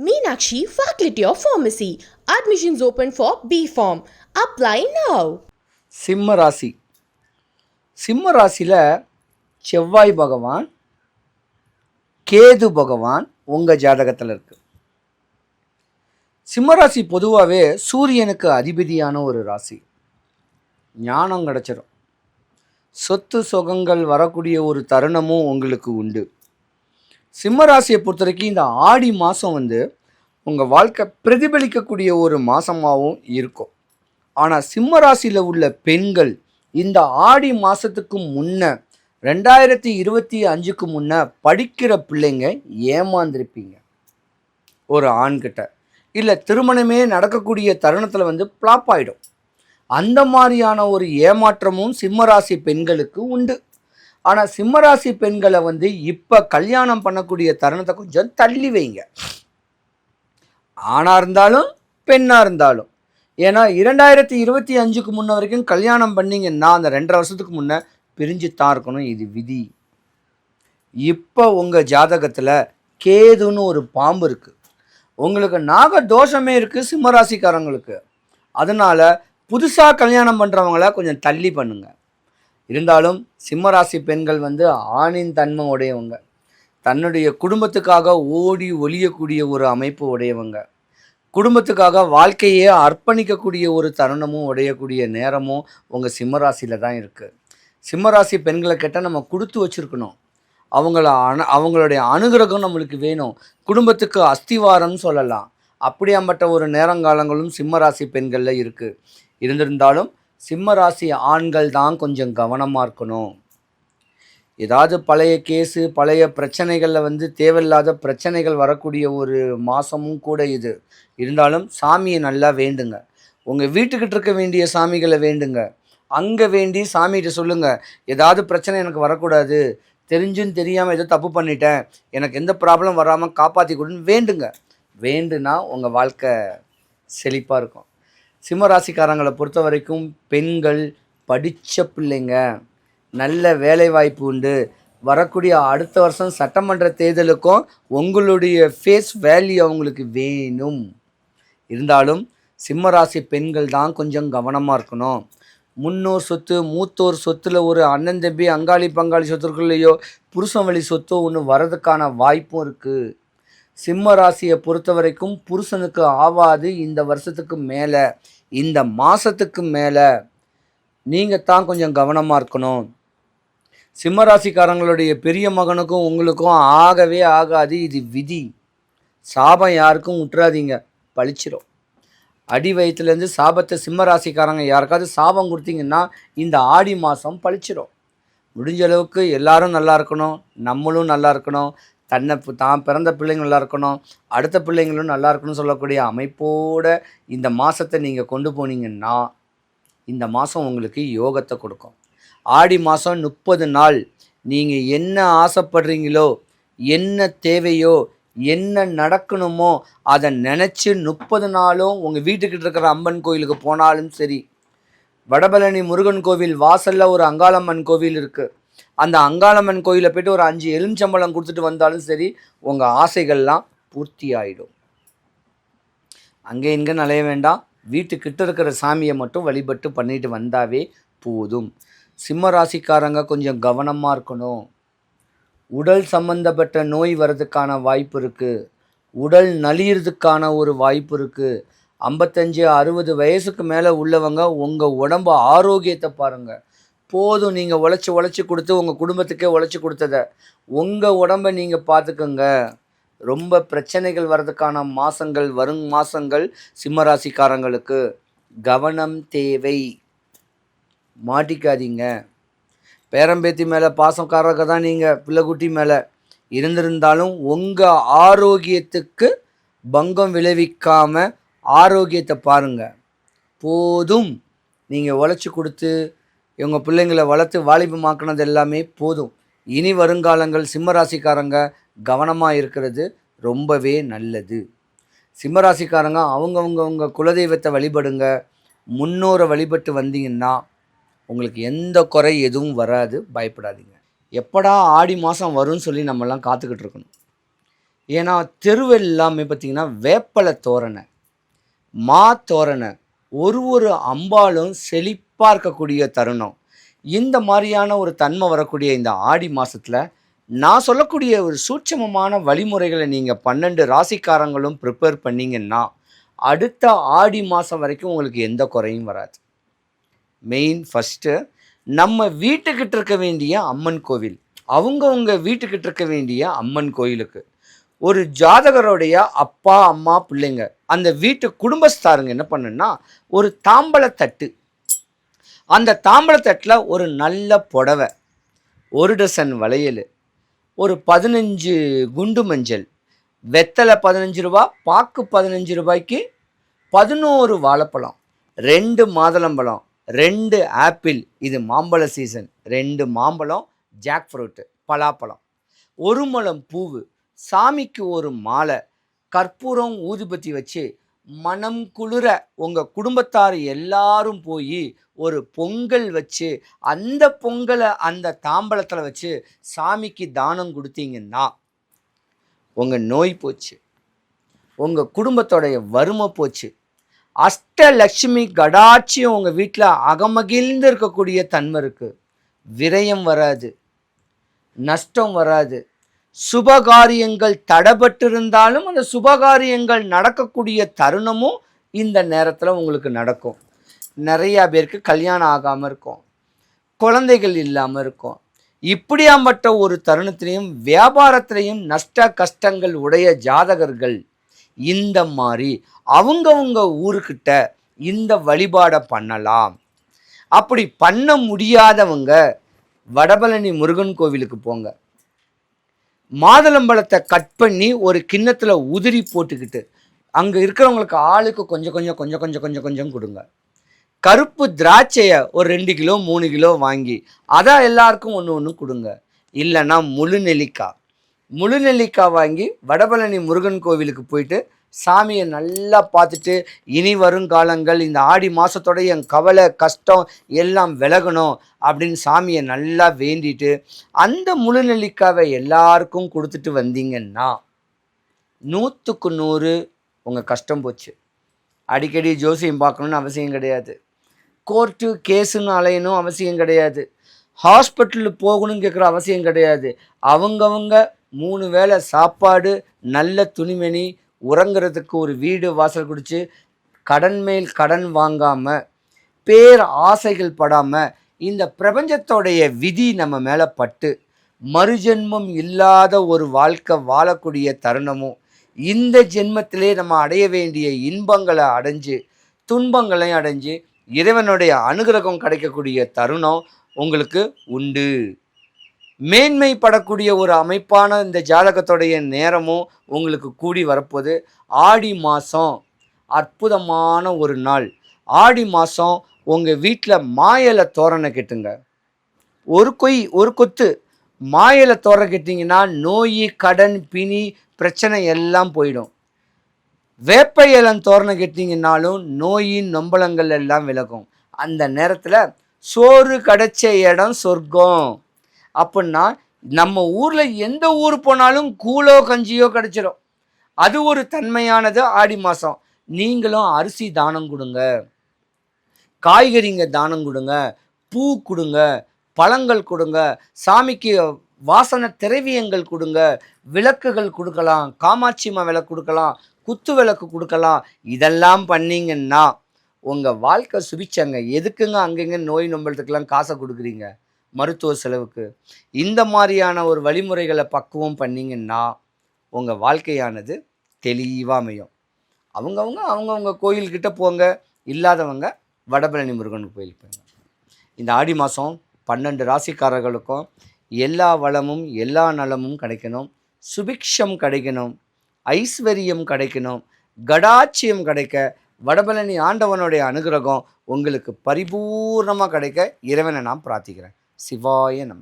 Meenakshi Faculty of Pharmacy. Admissions open for B Form. Apply now. சிம்ம ராசி சிம்ம ராசியில் செவ்வாய் பகவான் கேது பகவான் உங்கள் ஜாதகத்தில் இருக்கு சிம்மராசி பொதுவாகவே சூரியனுக்கு அதிபதியான ஒரு ராசி ஞானம் கிடச்சிரும் சொத்து சுகங்கள் வரக்கூடிய ஒரு தருணமும் உங்களுக்கு உண்டு சிம்ம ராசியை பொறுத்த வரைக்கும் இந்த ஆடி மாதம் வந்து உங்கள் வாழ்க்கை பிரதிபலிக்கக்கூடிய ஒரு மாதமாகவும் இருக்கும். ஆனால் சிம்ம ராசியில் உள்ள பெண்கள் இந்த ஆடி மாதத்துக்கு முன்ன ரெண்டாயிரத்தி இருபத்தி அஞ்சுக்கு முன்ன படிக்கிற பிள்ளைங்க ஏமாந்திருப்பீங்க. ஒரு ஆண்கிட்ட. இல்லை திருமணமே நடக்கக்கூடிய தருணத்தில் வந்து ப்ளாப் ஆகிடும் அந்த மாதிரியான ஒரு ஏமாற்றமும் சிம்மராசி பெண்களுக்கு உண்டு. ஆனால் சிம்மராசி பெண்களை வந்து இப்போ கல்யாணம் பண்ணக்கூடிய தருணத்தை கொஞ்சம் தள்ளி வைங்க. ஆணாக இருந்தாலும் பெண்ணாக இருந்தாலும். ஏன்னா இரண்டாயிரத்தி இருபத்தி அஞ்சுக்கு முன்ன வரைக்கும் கல்யாணம் பண்ணிங்கன்னா அந்த ரெண்டரை வருஷத்துக்கு முன்னே பிரிஞ்சு தான் இருக்கணும். இது விதி. இப்போ உங்கள் ஜாதகத்தில் கேதுன்னு ஒரு பாம்பு இருக்குது உங்களுக்கு நாக தோஷமே இருக்குது சிம்மராசிக்காரங்களுக்கு. அதனால் புதுசாக கல்யாணம் பண்ணுறவங்கள கொஞ்சம் தள்ளி பண்ணுங்கள் இருந்தாலும் சிம்மராசி பெண்கள் வந்து ஆணின் தன்மை உடையவங்க. தன்னுடைய குடும்பத்துக்காக ஓடி ஒழியக்கூடிய ஒரு அமைப்பு உடையவங்க. குடும்பத்துக்காக வாழ்க்கையே அர்ப்பணிக்கக்கூடிய ஒரு தருணமும் உடையக்கூடிய நேரமும் உங்கள் சிம்மராசியில் தான் இருக்குது சிம்மராசி பெண்களை கேட்டால் நம்ம கொடுத்து வச்சுருக்கணும். அவங்கள அணு அவங்களுடைய அனுகிரகம் நம்மளுக்கு வேணும். குடும்பத்துக்கு அஸ்திவாரம்னு சொல்லலாம். அப்படியாம்பட்ட ஒரு நேரங்காலங்களும் சிம்மராசி பெண்களில் இருக்குது இருந்திருந்தாலும் சிம்மராசி ஆண்கள் தான் கொஞ்சம் கவனமாக இருக்கணும். ஏதாவது பழைய கேஸு பழைய பிரச்சனைகளில் வந்து தேவையில்லாத பிரச்சனைகள் வரக்கூடிய ஒரு மாதமும் கூட இது. இருந்தாலும் சாமியை நல்லா வேண்டுங்க. உங்கள் வீட்டுக்கிட்ட இருக்க வேண்டிய சாமிகளை வேண்டுங்க. அங்கே வேண்டி சாமிகிட்ட சொல்லுங்கள் ஏதாவது பிரச்சனை எனக்கு வரக்கூடாது. தெரிஞ்சும் தெரியாமல் ஏதோ தப்பு பண்ணிட்டேன். எனக்கு எந்த ப்ராப்ளம் வராமல் காப்பாற்றி கொடுன்னு வேண்டுங்க. வேண்டுனா உங்கள் வாழ்க்கை செழிப்பாக இருக்கும். சிம்மராசிக்காரங்களை பொறுத்த வரைக்கும் பெண்கள் படித்த பிள்ளைங்க நல்ல வேலைவாய்ப்பு உண்டு. வரக்கூடிய அடுத்த வருஷம் சட்டமன்ற தேர்தலுக்கும் உங்களுடைய ஃபேஸ் வேல்யூ அவங்களுக்கு வேணும். இருந்தாலும் சிம்மராசி பெண்கள் தான் கொஞ்சம் கவனமாக இருக்கணும். முன்னோர் சொத்து மூத்தோர் சொத்தில் ஒரு அண்ணன் தம்பி அங்காளி பங்காளி சொத்துக்குள்ளேயோ புருஷன் வழி சொத்தோ ஒன்று வரதுக்கான வாய்ப்பும் இருக்குது சிம்ம ராசியை பொறுத்த வரைக்கும் புருஷனுக்கு ஆவாது இந்த வருஷத்துக்கு மேலே. இந்த மாதத்துக்கு மேலே நீங்கள் தான் கொஞ்சம் கவனமாக இருக்கணும். சிம்மராசிக்காரங்களுடைய பெரிய மகனுக்கும் உங்களுக்கும் ஆகவே ஆகாது. இது விதி. சாபம் யாருக்கும் விட்டுறாதீங்க பழிச்சிரும். அடி வயிற்றுலேருந்து சாபத்தை சிம்மராசிக்காரங்க யாருக்காவது சாபம் கொடுத்தீங்கன்னா இந்த ஆடி மாதம் பழிச்சிரும். முடிஞ்ச அளவுக்கு எல்லாரும் நல்லா இருக்கணும். நம்மளும் நல்லா இருக்கணும். தன்னை தான் பிறந்த பிள்ளைங்க நல்லா இருக்கணும் அடுத்த பிள்ளைங்களும் நல்லா இருக்கணும்னு சொல்லக்கூடிய அமைப்போடு இந்த மாதத்தை நீங்கள் கொண்டு போனீங்கன்னா இந்த மாதம் உங்களுக்கு யோகத்தை கொடுக்கும். ஆடி மாதம் முப்பது நாள் நீங்கள் என்ன ஆசைப்படுறீங்களோ என்ன தேவையோ என்ன நடக்கணுமோ அதை நினச்சி முப்பது நாளும் உங்கள் வீட்டுக்கிட்ட இருக்கிற அம்மன் கோயிலுக்கு போனாலும் சரி வடபழனி முருகன் கோவில் வாசலில் ஒரு அங்காளம்மன் கோவில் இருக்குது அந்த அங்காளம்மன் கோயிலில் போயிட்டு ஒரு அஞ்சு எலுமிச்சம்பழம் கொடுத்துட்டு வந்தாலும் சரி உங்கள் ஆசைகள்லாம் பூர்த்தி ஆகிடும் அங்கே இங்கே நலைய வேண்டாம். வீட்டுக்கிட்ட இருக்கிற சாமியை மட்டும் வழிபட்டு பண்ணிட்டு வந்தாவே போதும். சிம்ம ராசிக்காரங்க கொஞ்சம் கவனமாக இருக்கணும். உடல் சம்பந்தப்பட்ட நோய் வர்றதுக்கான வாய்ப்பு இருக்குது உடல் நலியறதுக்கான ஒரு வாய்ப்பு இருக்குது ஐம்பத்தஞ்சு அறுபது வயசுக்கு மேலே உள்ளவங்க உங்கள் உடம்பு ஆரோக்கியத்தை பாருங்கள் போதும் நீங்கள் உழைச்சி உழைச்சி கொடுத்து உங்கள் குடும்பத்துக்கே உழைச்சி கொடுத்தத. உங்கள் உடம்பை நீங்கள் பார்த்துக்கோங்க ரொம்ப பிரச்சனைகள் வர்றதுக்கான மாதங்கள் வரும் மாதங்கள் சிம்மராசிக்காரங்களுக்கு. கவனம் தேவை. மாட்டிக்காதீங்க. பேரம்பேத்தி மேலே பாசக்காரங்க தான் நீங்கள் பிள்ளைக்குட்டி மேலே. இருந்திருந்தாலும் உங்கள் ஆரோக்கியத்துக்கு பங்கம் விளைவிக்காமல் ஆரோக்கியத்தை பாருங்கள் போதும். நீங்கள் உழைச்சி கொடுத்து இவங்க பிள்ளைங்களை வளர்த்து வாலிபமாக்குனது எல்லாமே போதும். இனி வருங்காலங்கள் சிம்மராசிக்காரங்க கவனமாக இருக்கிறது ரொம்பவே நல்லது. சிம்மராசிக்காரங்க அவங்கவுங்கவங்க குலதெய்வத்தை வழிபடுங்க. முன்னோரை வழிபட்டு வந்தீங்கன்னா உங்களுக்கு எந்த குறை எதுவும் வராது பயப்படாதீங்க. எப்படா ஆடி மாதம் வரும்னு சொல்லி நம்மலாம் காத்துக்கிட்டு இருக்கணும். ஏன்னா தெருவு எல்லாமே பார்த்தீங்கன்னா வேப்பலை தோரணை மா தோரணை ஒரு ஒரு அம்பாலும் செழிப்பாக இருக்கக்கூடிய தருணம். இந்த மாதிரியான ஒரு தன்மை வரக்கூடிய இந்த ஆடி மாதத்தில் நான் சொல்லக்கூடிய ஒரு சூட்சமமான வழிமுறைகளை நீங்கள் பன்னெண்டு ராசிக்காரங்களும் ப்ரிப்பேர் பண்ணீங்கன்னா அடுத்த ஆடி மாதம் வரைக்கும் உங்களுக்கு எந்த குறையும் வராது. மெயின் ஃபஸ்ட்டு நம்ம வீட்டுக்கிட்ட இருக்க வேண்டிய அம்மன் கோவில் அவங்கவுங்க வீட்டுக்கிட்ட இருக்க வேண்டிய அம்மன் கோயிலுக்கு. ஒரு ஜாதகருடைய அப்பா அம்மா பிள்ளைங்க அந்த வீட்டு குடும்பஸ்தாருங்க என்ன பண்ணுன்னா ஒரு தாம்பழத்தட்டு அந்த தாம்பழத்தட்டில் ஒரு நல்ல புடவை ஒரு டசன் வளையல் ஒரு பதினஞ்சு குண்டு மஞ்சள் வெத்தலை பதினஞ்சு ரூபா பாக்கு பதினஞ்சு ரூபாய்க்கு பதினோரு வாழைப்பழம் ரெண்டு மாதுளம்பழம் ரெண்டு ஆப்பிள் இது மாம்பழ சீசன் ரெண்டு மாம்பழம் ஜாக் ஃப்ரூட்டு பலாப்பழம். ஒரு பூவு சாமிக்கு ஒரு மாலை கற்பூரம் ஊதுபத்தி வச்சு மனம் குளிர உங்கள் குடும்பத்தார் எல்லாரும் போய் ஒரு பொங்கல் வச்சு அந்த பொங்கலை அந்த தாம்பலத்தில் வச்சு சாமிக்கு தானம் கொடுத்தீங்கன்னா உங்கள் நோய் போச்சு உங்கள் குடும்பத்தோடைய வறுமை போச்சு. அஷ்டலட்சுமி கடாட்சியும் உங்கள் வீட்டில் அகமகிழ்ந்து இருக்கக்கூடிய தன்மை இருக்குது விரயம் வராது நஷ்டம் வராது. சுபகாரியங்கள் தடைபட்டிருந்தாலும் அந்த சுபகாரியங்கள் நடக்கக்கூடிய தருணமும் இந்த நேரத்தில் உங்களுக்கு நடக்கும். நிறையா பேருக்கு கல்யாணம் ஆகாமல் இருக்கும். குழந்தைகள் இல்லாமல் இருக்கும். இப்படியாம்பட்ட ஒரு தருணத்திலையும் வியாபாரத்திலையும் நஷ்ட கஷ்டங்கள் உடைய ஜாதகர்கள் இந்த மாதிரி அவங்கவுங்க ஊருக்கிட்ட இந்த வழிபாடை பண்ணலாம். அப்படி பண்ண முடியாதவங்க வடபழனி முருகன் கோவிலுக்கு போங்க. மாதுளம்பழத்தை கட் பண்ணி ஒரு கிண்ணத்தில் உதிரி போட்டுக்கிட்டு அங்கே இருக்கிறவங்களுக்கு ஆளுக்கு கொஞ்சம் கொஞ்சம் கொஞ்சம் கொஞ்சம் கொஞ்சம் கொஞ்சம் கொடுங்க. கருப்பு திராட்சையை ஒரு ரெண்டு கிலோ மூணு கிலோ வாங்கி அதை எல்லாருக்கும் ஒன்று ஒன்று கொடுங்க. இல்லைன்னா முழு நெல்லிக்காய். முழு நெல்லிக்காய் வாங்கி வடபழனி முருகன் கோவிலுக்கு போயிட்டு சாமியை நல்லா பார்த்துட்டு இனி வருங்காலங்கள் இந்த ஆடி மாதத்தோட என் கவலை கஷ்டம் எல்லாம் விலகணும் அப்படின்னு சாமியை நல்லா வேண்டிட்டு அந்த முழு நெல்லிக்காவை எல்லாருக்கும் கொடுத்துட்டு வந்தீங்கன்னா நூற்றுக்கு நூறு உங்கள் கஷ்டம் போச்சு. அடிக்கடி ஜோசியம் பார்க்கணுன்னு அவசியம் கிடையாது. கோர்ட்டு கேஸுன்னு அலையணும் அவசியம் கிடையாது. ஹாஸ்பிட்டலுக்கு போகணும்னு கேட்குற அவசியம் கிடையாது. அவங்கவுங்க மூணு வேளை சாப்பாடு நல்ல துணிமணி உறங்குறதுக்கு ஒரு வீடு வாசல் குடிச்சு கடன் மேல் கடன் வாங்காமல் பேர் ஆசைகள் படாமல் இந்த பிரபஞ்சத்தோடைய விதி நம்ம மேலே பட்டு மறுஜென்மம் இல்லாத ஒரு வாழ்க்கை வாழக்கூடிய தருணமும் இந்த ஜென்மத்திலே நம்ம அடைய வேண்டிய இன்பங்களை அடைஞ்சு துன்பங்களையும் அடைஞ்சு இறைவனுடைய அனுகிரகம் கிடைக்கக்கூடிய தருணம் உங்களுக்கு உண்டு. மேன்மைப்படக்கூடிய ஒரு அமைப்பான இந்த ஜாதகத்துடைய நேரமும் உங்களுக்கு கூடி வரப்போகுது ஆடி மாதம் அற்புதமான ஒரு நாள். ஆடி மாதம் உங்கள் வீட்டில் மாயலை தோரணை கெட்டுங்க. ஒரு கொய் ஒரு கொத்து மாயலை தோற கெட்டிங்கன்னா நோய் கடன் பிணி பிரச்சனை எல்லாம் போயிடும். வேப்ப இலம் தோரணை கெட்டிங்கன்னாலும் நோயின் நொம்பலங்கள் எல்லாம் விலகும். அந்த நேரத்தில் சோறு கிடைச்ச இடம் சொர்க்கம். அப்படின்னா நம்ம ஊரில் எந்த ஊர் போனாலும் கூழோ கஞ்சியோ கிடச்சிடும் அது ஒரு தன்மையானது ஆடி மாதம் நீங்களும் அரிசி தானம் கொடுங்க. காய்கறிங்க தானம் கொடுங்க. பூ கொடுங்க. பழங்கள் கொடுங்க. சாமிக்கு வாசன திரவியங்கள் கொடுங்க. விளக்குகள் கொடுக்கலாம். காமாட்சி அம்மா விளக்கு கொடுக்கலாம். குத்து விளக்கு கொடுக்கலாம். இதெல்லாம் பண்ணீங்கன்னா உங்கள் வாழ்க்கை சுபிச்சங்க. எதுக்குங்க அங்கங்கே நோய் நம்பளத்துக்கெல்லாம் காசை கொடுக்குறீங்க? மருத்துவ செலவுக்கு. இந்த மாதிரியான ஒரு வழிமுறைகளை பக்குவம் பண்ணீங்கன்னா உங்கள் வாழ்க்கையானது தெளிவாக அமையும். அவங்கவுங்க அவங்கவுங்க கோயில்கிட்ட போங்க. இல்லாதவங்க வடபழனி முருகன் கோயிலுக்கு போங்க. இந்த ஆடி மாதம் பன்னெண்டு ராசிக்காரர்களுக்கும் எல்லா வளமும் எல்லா நலமும் கிடைக்கணும். சுபிக்ஷம் கிடைக்கணும். ஐஸ்வர்யம் கிடைக்கணும். கடாட்சியம் கிடைக்க வடபழனி ஆண்டவனுடைய அனுகிரகம் உங்களுக்கு பரிபூர்ணமாக கிடைக்க இறைவனை நான் பிரார்த்திக்கிறேன். சிவாய நம.